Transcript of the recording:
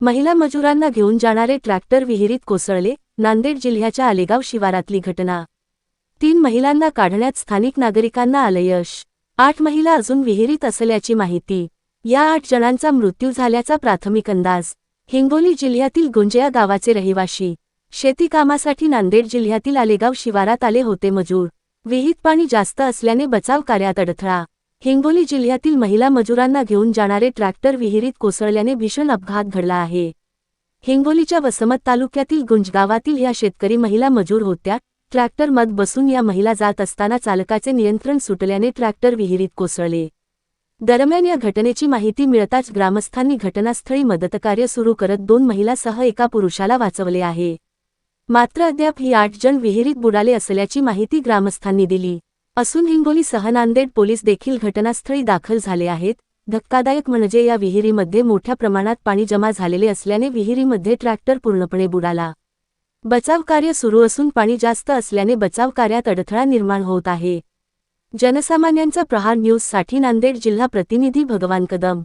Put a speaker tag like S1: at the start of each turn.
S1: महिला मजुरांना घेऊन जाणारे ट्रॅक्टर विहिरीत कोसळले नांदेड जिल्ह्याच्या आलेगाव शिवारातली घटना. तीन महिलांना काढण्यात स्थानिक नागरिकांना आलं यश. आठ महिला अजून विहिरीत असल्याची माहिती. या आठ जणांचा मृत्यू झाल्याचा प्राथमिक अंदाज. हिंगोली जिल्ह्यातील गुंजया गावाचे रहिवाशी. शेती कामासाठी नांदेड जिल्ह्यातील आलेगाव शिवारात आले होते मजूर. विहित पाणी जास्त असल्याने बचाव कार्यात अडथळा. हिंगोली जिल्ह्यातील महिला मजुरांना घेऊन जाणारे ट्रॅक्टर विहिरीत कोसळल्याने भीषण अपघात घडला आहे. हिंगोलीच्या वसमत तालुक्यातील गुंजगावातील या ह्या शेतकरी महिला मजूर होत्या. ट्रॅक्टर मध बसून या महिला जात असताना चालकाचे नियंत्रण सुटल्याने ट्रॅक्टर विहिरीत कोसळले. दरम्यान या घटनेची माहिती मिळताच ग्रामस्थांनी घटनास्थळी मदतकार्य सुरू करत दोन महिलासह एका पुरुषाला वाचवले आहे. मात्र अद्याप ही आठ जण विहिरीत बुडाले असल्याची माहिती ग्रामस्थांनी दिली. असून हिंगोली सहनांदेड पोलीस देखील घटनास्थळी दाखल झाले आहेत. धक्कादायक म्हणजे या विहिरीमध्ये मोठ्या प्रमाणात पाणी जमा झालेले असल्याने विहिरीमध्ये ट्रॅक्टर पूर्णपणे बुडाला. बचाव कार्य सुरू असून पाणी जास्त असल्याने बचाव कार्यात अडथळा निर्माण होत आहे. जनसामान्यांचा प्रहार न्यूजसाठी नांदेड जिल्हा प्रतिनिधी भगवान कदम.